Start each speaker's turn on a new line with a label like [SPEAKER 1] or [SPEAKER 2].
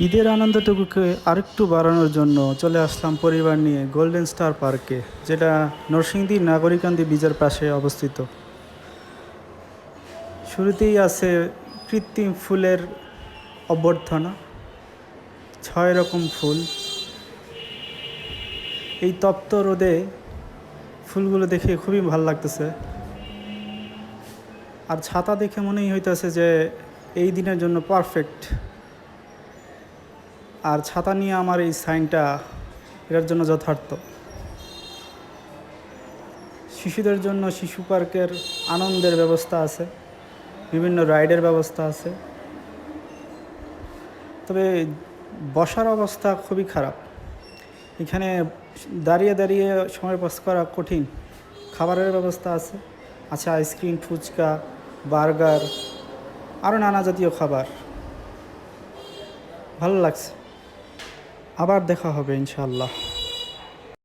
[SPEAKER 1] ঈদের আনন্দটুকুকে আরেকটু বাড়ানোর জন্য চলে আসলাম পরিবার নিয়ে গোল্ডেন স্টার পার্কে যেটা নরসিংদী নাগরিকান্দি বীজের পাশে অবস্থিত। শুরুতেই আছে কৃত্রিম ফুলের অভ্যর্থনা, ছয় রকম ফুল। এই তপ্ত রোদে ফুলগুলো দেখে খুবই ভালো লাগতেছে। আর ছাতা দেখে মনেই হইতেছে যে এই দিনের জন্য পারফেক্ট আর ছাতা নিয়ে আমার এই সাইনটা এটার জন্য যথার্থ। শিশুদের জন্য শিশু পার্কের আনন্দের ব্যবস্থা আছে, বিভিন্ন রাইডের ব্যবস্থা আছে। তবে বসার অবস্থা খুবই খারাপ। এখানে দাঁড়িয়ে দাঁড়িয়ে সময় পাস করা কঠিন। খাবারের ব্যবস্থা আছে আছে আইসক্রিম, ফুচকা, বার্গার আরও নানা জাতীয় খাবার। ভালো লাগছে। আবার দেখা হবে ইনশাআল্লাহ।